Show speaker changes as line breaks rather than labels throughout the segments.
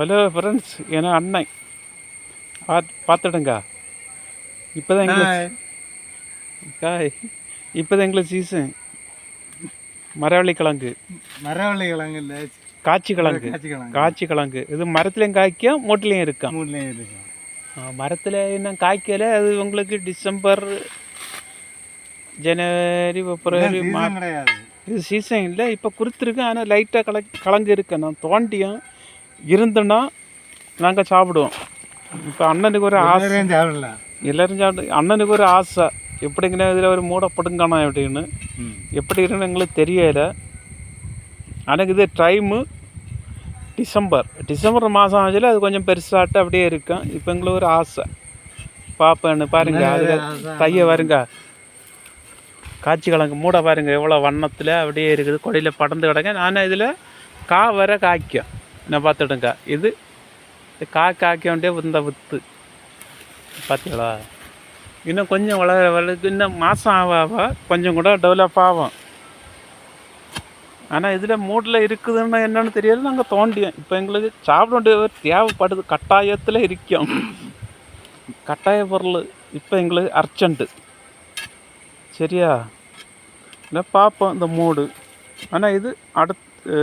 Hello friends என அண்ணன் பார்த்துடுங்க. இப்போ தான் எங்களுக்கு காய் இப்போ தான் எங்களுக்கு சீசன் மரவள்ளி கிழங்கு.
மரவள்ளி கிழங்கு இல்லை.
காய்ச்சி கிழங்கு.
காய்ச்சி கிழங்கு.
கிழங்கு. இது மரத்துலேயும் காய்க்கும் மூட்டிலையும் இருக்கும்.
மூணுலேயும் இருக்கும்.
மரத்தில் இன்னும் காய்க்கல. அது உங்களுக்கு டிசம்பர் ஜனவரி பிப்ரவரி இது சீசன் இல்லை. இப்போ கொடுத்துருக்கு ஆனால் லைட்டாக கல கலங்கு இருக்கு. நான் தோண்டியும் இருந்துன்னா நாங்கள் சாப்பிடுவோம். இப்போ அண்ணனுக்கு ஒரு ஆசை.
சாப்பிடலாம்
எல்லாரும் சாப்பிடு அண்ணனுக்கு ஒரு ஆசை. எப்படிங்கன்னா இதில் ஒரு மூடை பிடுங்கணும் அப்படின்னு
ம்.
எப்படி இருக்குன்னு எங்களுக்கு தெரியல. எனக்கு இது டைமு டிசம்பர். டிசம்பர் மாதம் ஆச்சுல அது கொஞ்சம் பெருசாட்டு அப்படியே இருக்கும். இப்போ எங்களுக்கு ஒரு ஆசை. பார்ப்பேன்னு பாருங்க அதில் தைய வருங்க. காய்ச்சி கிழங்கு மூடை பாருங்க எவ்வளோ வண்ணத்தில் அப்படியே இருக்குது. கொடியில் படர்ந்து கிடங்க நான் இதில் கா வர காய்க்கும். நான் பார்த்துடுங்க இது இது கா காய்க்க வேண்டிய இந்த வித்து. பார்த்தீங்களா இன்னும் கொஞ்சம் வளர வளர்க்கு இன்னும் மாதம் ஆக ஆக கொஞ்சம் கூட டெவலப் ஆகும். ஆனால் இதில் மூடில் இருக்குதுன்னு என்னென்னு தெரியாது நாங்கள் தோண்டியோம் இப்போ எங்களுக்கு சாப்பிட வேண்டிய தேவைப்படுது. கட்டாயத்தில் இருக்கோம். கட்டாய பொருள். இப்போ எங்களுக்கு அர்ஜென்ட்டு சரியா? இல்லை பார்ப்போம் இந்த மூடு. ஆனால் இது அடுத்து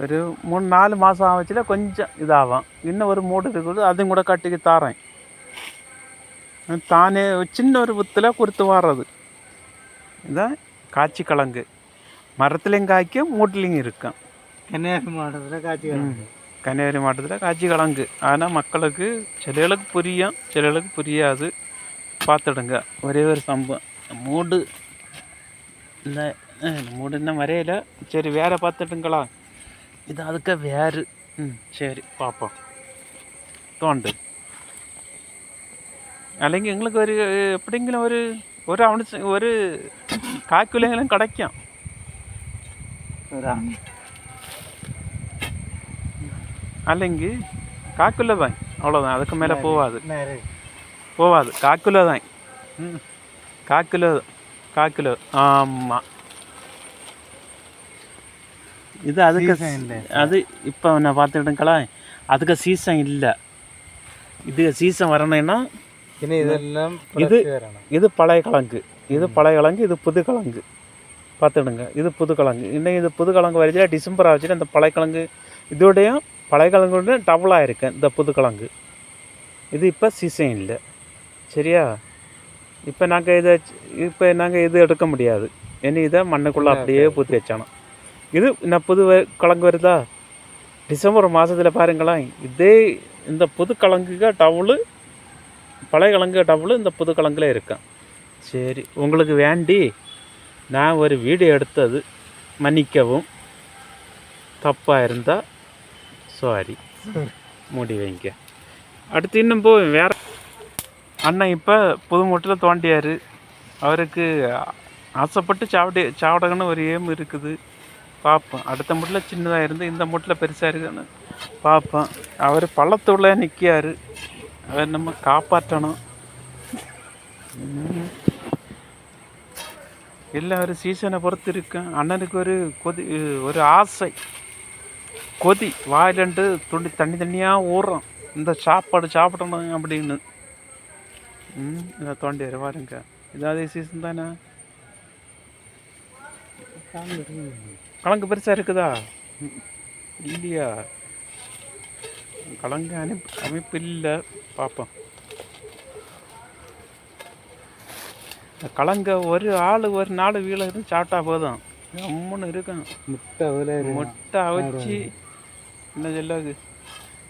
ஒரு மூணு நாலு മാസം ആവച്ചില്ല கொஞ்சம் ഇതാവാം இன்னும் ஒரு மூடு இருக்குது அதுவும் கூட கட்டிக்கு தாரேன். தானே சின்ன ஒரு வித்தில் கொடுத்து வர்றது. இதான் காய்ச்சி கிழங்கு. மரத்துலேயும் காய்க்கும் மூட்டிலையும் இருக்கும்.
கன்னியாகுமரி மாவட்டத்தில் காட்சி கிழங்கு.
கன்னியாகுமரி மாவட்டத்தில் காட்சி கிழங்கு. ஆனால் மக்களுக்கு சிலர்களுக்கு புரியும் சிலர்களுக்கு புரியாது. பார்த்துடுங்க. ஒரே ஒரு சம்பவம். மூடு. இல்லை மூடு இன்னும் வரையில. சரி வேறு பார்த்துட்டுங்களா? இது அதுக்கு வேறு ம் சரி பார்ப்போம் தோண்டு അല്ലെങ്കിൽ எங்களுக்கு ஒரு எப்படிங்கிலும் ஒரு ஒரு அவனு ஒரு காய்க்குலைங்களும் கிடைக்கும் അല്ലെങ്കിൽ காக்குள்ள தான் அவ்வளோதான் அதுக்கு மேலே போகாது
நேரு
போகாது காக்கிலோ தான் ம் காக்கிலோ காக்கிலோ ஆமாம் இது அதுக்கு. அது இப்போ நான் பார்த்துக்கிட்டுங்களா அதுக்கு சீசன் இல்லை இது சீசன் வரணும்னா
இதெல்லாம்
இது இது பழைய கிழங்கு இது பழைய கிழங்கு இது புது கிழங்கு பார்த்துடுங்க இது புது கிழங்கு இன்னும் இது புது கிழங்கு வரைச்சா டிசம்பர் ஆச்சுன்னா இந்த பழைய கிழங்கு இதோடையும் பழைய கிழங்கு டபுளாக இருக்கு இந்த புது கிழங்கு இது இப்போ சீசன் இல்லை சரியா இப்போ நாங்கள் இதை இப்போ நாங்கள் இது எடுக்க முடியாது இனி இதை மண்ணுக்குள்ளே அப்படியே பூத்தி வச்சானோம் இது நான் புது வ- கிழங்கு வருதா? டிசம்பர் மாதத்தில் பாருங்களேன். இதே இந்த புது கிழங்குக டவுளு பழைய கிழங்கு டவுலு இந்த புது கிழங்குல இருக்கேன் சரி உங்களுக்கு வேண்டி நான் ஒரு வீடியோ எடுத்தது. மன்னிக்கவும். தப்பாக இருந்தால் சாரி மூடி வைங்க. அடுத்து இன்னும் போ வேற அண்ணன் இப்போ புது மூட்டில் தோண்டியார். அவருக்கு ஆசைப்பட்டு சாவடி சாப்பிடணும்னு ஒரு ஏம் இருக்குது. பார்ப்போம் அடுத்த மூட்டில் சின்னதாக இருந்து இந்த மூட்டில் பெருசாக இருக்குன்னு பார்ப்போம் அவர் பள்ளத்துள்ள நிற்கிறார் அவர் நம்ம காப்பாற்றணும். இல்லை ஒரு சீசனை பொறுத்து இருக்கும் அண்ணனுக்கு ஒரு கொதி ஒரு ஆசை. கொதி வாயிலண்டு துணி தண்ணி தண்ணியாக ஊறுறோம். இந்த சாப்பாடு சாப்பிடணும் அப்படின்னு. ம் இதை தோண்டி வருவாருங்க இதாவது சீசன் தானே? கலங்கு பெருசாக இருக்குதா. இல்லையா? கலங்க அமைப்பு அமைப்பு இல்லை பார்ப்போம் கலங்க ஒரு ஆள் ஒரு நாள் வீழ இருந்து சாப்பிட்டா போதும். அம்முன்னு இருக்கும்.
முட்டை
முட்டை அவிச்சு. என்ன சொல்லாது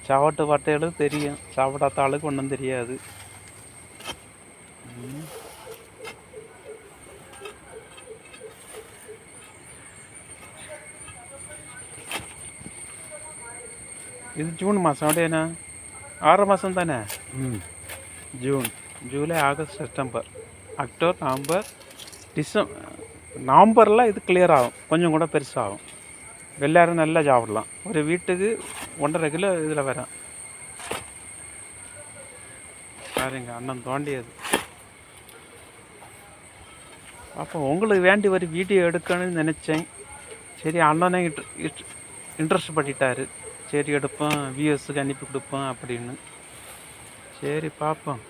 சாப்பாட்டு பட்டைகளும் தெரியும். சாப்பிடாத ஆளுக்கு ஒன்றும் தெரியாது. ஜூன் மாதம் அப்படியேண்ணா ஆறு மாதம் தானே
ம்
June July August September October November டிசம் நவம்பரில் இது கிளியர் ஆகும் கொஞ்சம் கூட பெருசாகும் எல்லாரும் நல்லா சாப்பிடலாம் ஒரு வீட்டுக்கு ஒன்றரை கிலோ இதில் வரும் பாருங்க அண்ணன் தோண்டியது அப்போ உங்களுக்கு வேண்டி ஒரு வீடியோ எடுக்கணும்னு நினச்சேன் சரி அண்ணனை இன்ட்ரெஸ்ட் பண்ணிட்டாரு சரி எடுப்போம் விஎஸ்க்கு அனுப்பி கொடுப்போம் அப்படின்னு. சரி பார்ப்போம்.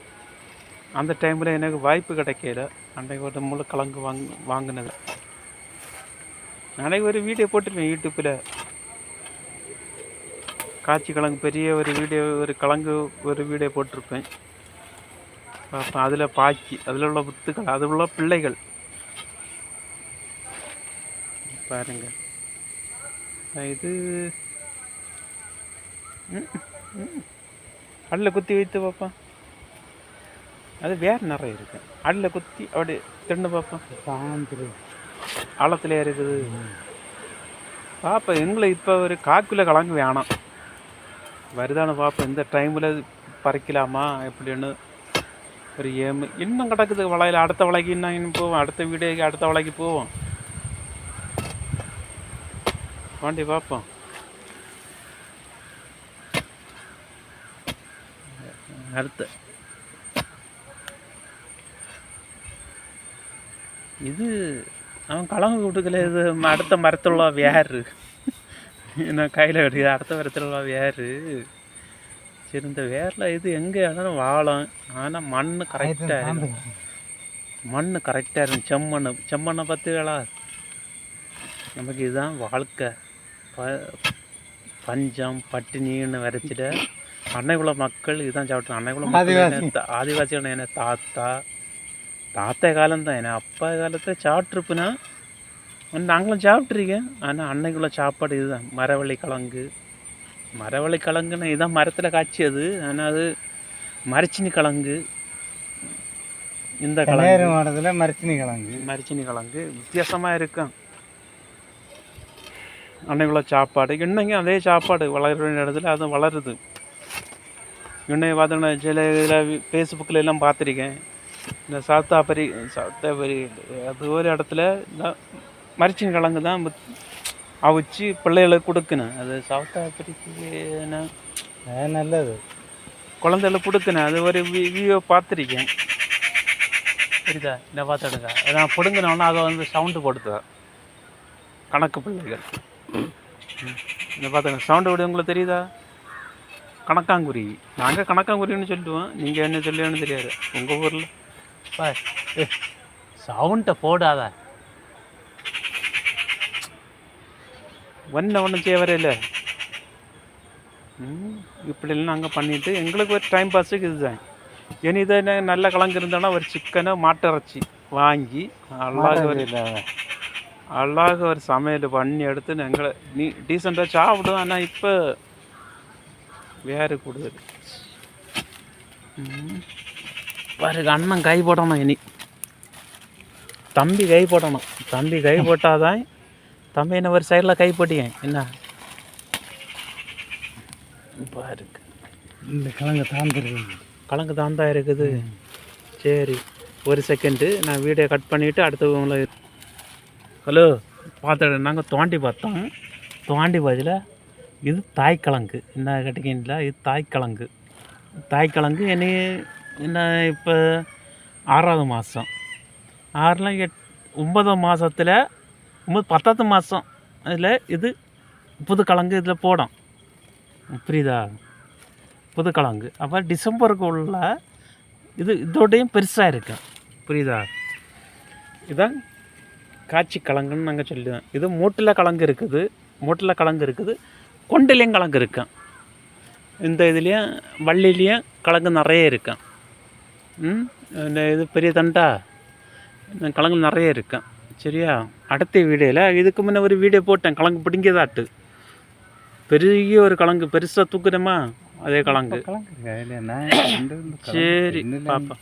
அந்த டைமில் எனக்கு வாய்ப்பு கிடைக்கல. அன்றைக்கு ஒரு முழு கலங்கு வாங்க வாங்கினது. நாளைக்கு ஒரு வீடியோ போட்டிருப்பேன் யூடியூப்பில் காய்ச்சி கிழங்கு பெரிய ஒரு வீடியோ ஒரு கிழங்கு ஒரு வீடியோ போட்டிருப்பேன். பார்ப்போம். அதில் பாக்கி அதில் உள்ள புத்துக்கள் அதில் உள்ள பிள்ளைகள். பாருங்கள் இது அடில் குத்தி வைத்து பார்ப்போம் அது வேறு நிறைய இருக்கு. அடில் குத்தி அப்படி தின்னு பார்ப்போம்
சாந்திரி.
ஆழத்துல இருக்குது. பார்ப்போம் எங்களை இப்போ ஒரு காக்கில கிழங்கு வேணாம். வருதான்னு பார்ப்போம் இந்த டைமில் பறிக்கலாமா எப்படின்னு ஒரு ஏமு. இன்னும் கிடக்குது வளையல் அடுத்த வளைக்கு இன்னும் இன்னும் போவோம். அடுத்த வீடியோக்கு அடுத்த வளைக்கு போவோம். வாண்டி பார்ப்போம் அடுத்த. இது அவன் கலங்கு கொடுக்கல இது அடுத்த மரத்தில் உள்ள வேறு. நான் கையில் கிடையாது அடுத்த மரத்தில் உள்ள வேறு. சரி இந்த வேரில் இது எங்கே ஆனாலும் வாழும். ஆனால் மண் கரெக்டாக மண் கரெக்டாக இருக்கும் செம்மண் செம்மண்ணை. பார்த்துகளா நமக்கு இதுதான் வாழ்க்கை. ப பஞ்சம் பட்டினின்னு வரைச்சிட்டு அன்னைக்குள்ள மக்கள் இதுதான் சாப்பிட்டாங்க அன்னைக்குள்ள மக்கள் ஆதிவாசிகள் என்ன தாத்தா? தாத்தா காலம் தான் என்ன? அப்பா காலத்தில் சாப்பிட்ருப்புனா நாங்களும் சாப்பிட்ருக்கேன் ஆனால் அன்னைக்குள்ள சாப்பாடு இதுதான். மரவள்ளி கிழங்கு. மரவள்ளி கிழங்குன்னு இதுதான் மரத்தில் காய்ச்சியது ஆனால் அது மரிச்சினி கிழங்கு. இந்த கிழங்கு.
மாவட்டத்தில் மரிச்சினி கிழங்கு.
மரிச்சினி கிழங்கு. வித்தியாசமாக இருக்கும் அன்னைக்குள்ள சாப்பாடு. இன்னைக்கு அதே சாப்பாடு வளர இடத்துல அது வளருது. இன்னைக்கு பார்த்தோன்னா சில இதில் ஃபேஸ்புக்கில் எல்லாம் பார்த்துருக்கேன். இந்த சாத்தாப்பரி சாத்தாப்பரி அது ஒரு இடத்துல இந்த மரிச்சின் கிழங்கு தான் அவிச்சு பிள்ளைகளுக்கு கொடுக்கணும் அது சாத்தாப்பரிக்கு என்ன?
அது நல்லது.
குழந்தைகளுக்கு கொடுக்கணும் அது ஒரு வீடியோ பார்த்துருக்கேன். புரியுதா? இந்த பார்த்துடுங்க நான் பிடுங்கினோன்னா அதை வந்து சவுண்டு போடுதா கணக்கு பிள்ளைகள். இந்த பார்த்துங்க சவுண்டு விட உங்களுக்கு தெரியுதா? கணக்காங்குருவி நாங்கள் கணக்காங்குருவின்னு சொல்லுவோம் நீங்கள் என்ன சொல்லுவேன்னு தெரியாது. உங்கள் ஊரில். பா சவுண்டை போடாத. ஒன்றை ஒன்றும் செய்ய வரையில. ம், இப்படிலாம் நாங்கள் பண்ணிட்டு எங்களுக்கு ஒரு டைம் பாஸுக்கு இதுதான். இனி இதை என்ன நல்ல கிழங்கு இருந்தாலும் ஒரு சிக்கனை மாட்டிறைச்சி வாங்கி அழகாக ஒரு அழகாக ஒரு சமையல் பண்ணி எடுத்து எங்களை நீ டீசெண்டாக சாப்பிடுவோம் ஆனால் இப்போ வேறு கூடுதல். ம். பாருங்க அண்ணன் கை போடணும் இனி. தம்பி கை போடணும். தம்பி கை போட்டாதான் தம்பி என்ன ஒரு சைடில் கை போட்டியேன். என்ன? பாருங்க
இந்த கிழங்கு தாந்திரி
கலங்கு தான் தான் இருக்குது. சரி ஒரு செகண்டு நான் வீடியோ கட் பண்ணிவிட்டு அடுத்தவங்கள ஹலோ பார்த்துடு. நாங்கள் தோண்டி பார்த்தோம். தோண்டி பார்த்ததில் இது தாய்க்கிழங்கு. என்ன கேட்டிங்களா இது தாய்க்கிழங்கு. தாய்க்கிழங்கு என்ன என்ன இப்போ ஆறாவது மாதம் ஆறுலாம் எட் ஒன்பதாம் மாதத்தில் ஒம்பது பத்தாவது மாதம் அதில் இது புது கிழங்கு இதில் போடும். புரியுதா? புது கிழங்கு. அப்போ டிசம்பருக்கு உள்ள இது இதோடையும் பெருசாக இருக்கும் புரியுதா? இதான் காய்ச்சி கிழங்குன்னு நாங்கள் சொல்லுவோம். இது மூட்டில் கிழங்கு இருக்குது. மூட்டில் கிழங்கு இருக்குது. கொண்டிலையும் கிழங்கு இருக்கும் இந்த இதுலேயும் வள்ளிலையும் கிழங்கு நிறைய இருக்கும். இந்த இது பெரிய தண்டா? இந்த கிழங்கு நிறைய இருக்கும். சரியா? அடுத்த வீடியோவில் இதுக்கு முன்ன ஒரு வீடியோ போட்டேன் கிழங்கு பிடிங்கதாட்டு பெரிய ஒரு கிழங்கு பெருசாக தூக்குறோமா அதே கிழங்கு சரி பாப்பா